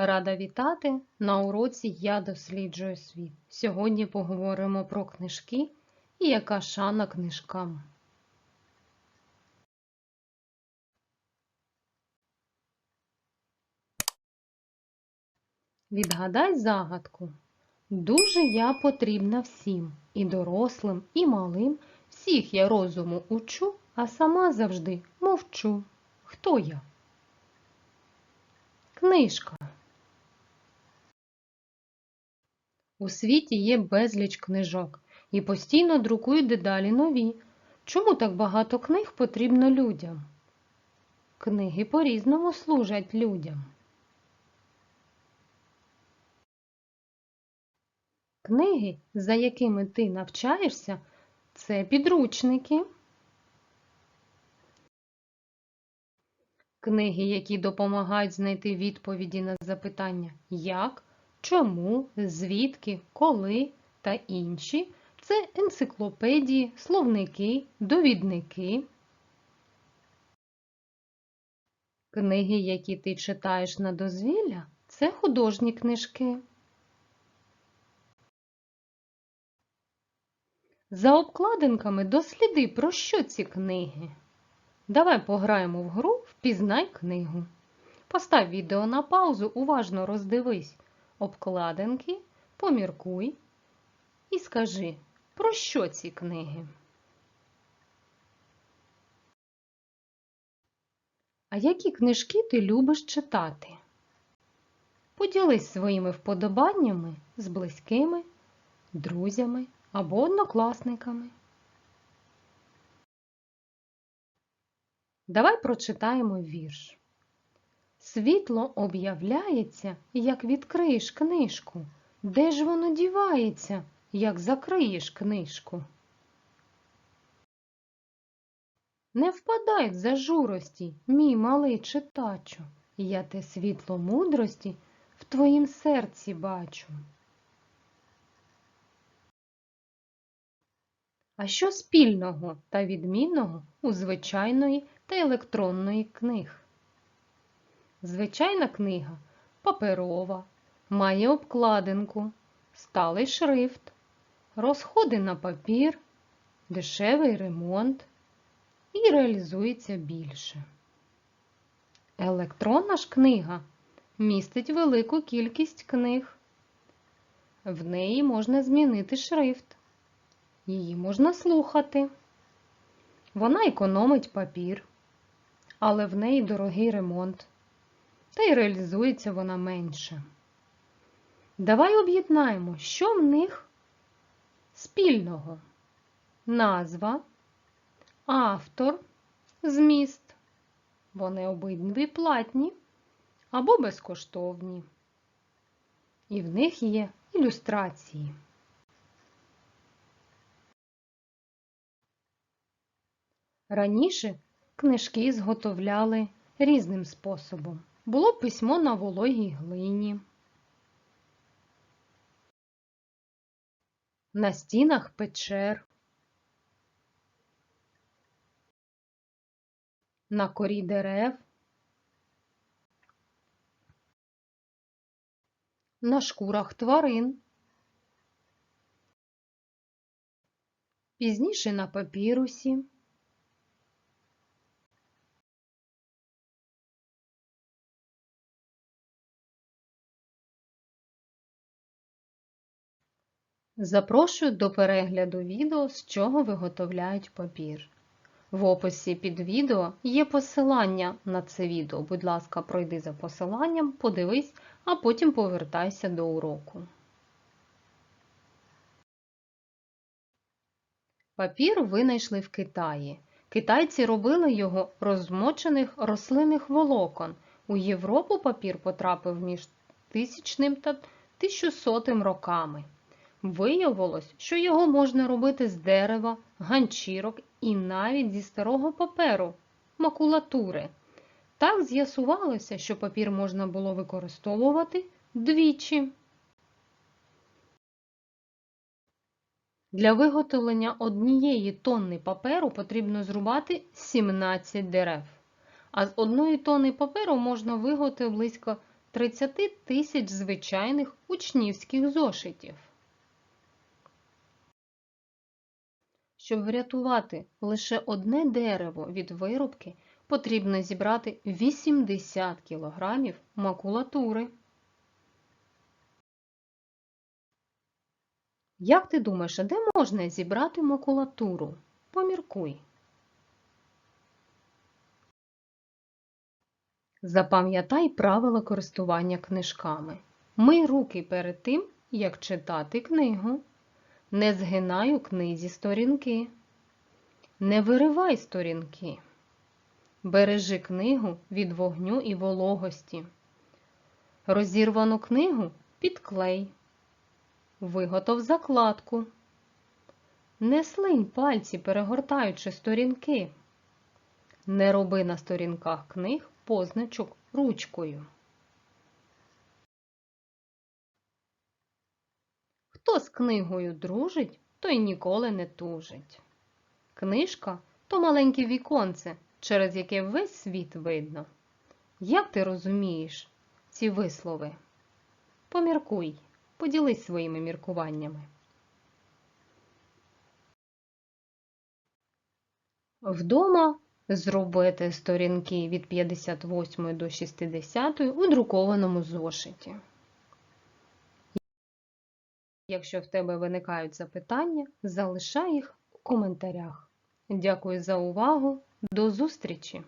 Рада вітати на уроці Я досліджую світ. Сьогодні поговоримо про книжки і яка шана книжкам. Відгадай загадку. Дуже я потрібна всім, і дорослим, і малим. Всіх я розуму учу, а сама завжди мовчу. Хто я? Книжка. У світі є безліч книжок і постійно друкують дедалі нові. Чому так багато книг потрібно людям? Книги по-різному служать людям. Книги, за якими ти навчаєшся, це підручники. Книги, які допомагають знайти відповіді на запитання як, чому, звідки, коли та інші це енциклопедії, словники, довідники. Книги, які ти читаєш на дозвілля, це художні книжки. За обкладинками досліди, про що ці книги. Давай пограємо в гру Впізнай книгу. Постав відео на паузу, уважно роздивись обкладинки, поміркуй і скажи, про що ці книги. А які книжки ти любиш читати? Поділись своїми вподобаннями з близькими, друзями або однокласниками. Давай прочитаємо вірш. Світло об'являється, як відкриєш книжку. Де ж воно дівається, як закриєш книжку? Не впадай в зажурості, мій малий читачу, я те світло мудрості в твоїм серці бачу. А що спільного та відмінного у звичайної та електронної книг? Звичайна книга. Паперова, має обкладинку, сталий шрифт, розходи на папір, дешевий ремонт. І реалізується більше. Електронна ж книга. Містить велику кількість книг. В неї можна змінити шрифт. Її можна слухати. Вона економить папір, але в неї дорогий ремонт, та й реалізується вона менше. Давай об'єднаємо, що в них спільного. Назва, автор, зміст. Вони обидві платні або безкоштовні. І в них є ілюстрації. Раніше книжки зготовляли різним способом. Було письмо на вологій глині, на стінах печер, на корі дерев, на шкурах тварин, пізніше на папірусі. Запрошую до перегляду відео, з чого виготовляють папір. В описі під відео є посилання на це відео. Будь ласка, пройди за посиланням, подивись, а потім повертайся до уроку. Папір винайшли в Китаї. Китайці робили його розмочених рослинних волокон. У Європу папір потрапив між 1000 та 1100 роками. Виявилось, що його можна робити з дерева, ганчірок і навіть зі старого паперу, макулатури. Так з'ясувалося, що папір можна було використовувати двічі. Для виготовлення однієї тонни паперу потрібно зрубати 17 дерев. А з одної тонни паперу можна виготовити близько 30 тисяч звичайних учнівських зошитів. Щоб врятувати лише одне дерево від вирубки, потрібно зібрати 80 кг макулатури. Як ти думаєш, де можна зібрати макулатуру? Поміркуй. Запам'ятай правила користування книжками. Мий руки перед тим, як читати книгу. Не згинай у книзі сторінки. Не виривай сторінки. Бережи книгу від вогню і вологості. Розірвану книгу підклей. Виготов закладку. Не слинь пальці, перегортаючи сторінки. Не роби на сторінках книг позначок ручкою. Хто з книгою дружить, той ніколи не тужить. Книжка то маленьке віконце, через яке весь світ видно. Як ти розумієш ці вислови? Поміркуй, поділись своїми міркуваннями. Вдома зробити сторінки від 58 до 60 у друкованому зошиті. Якщо в тебе виникають запитання, залишай їх у коментарях. Дякую за увагу. До зустрічі!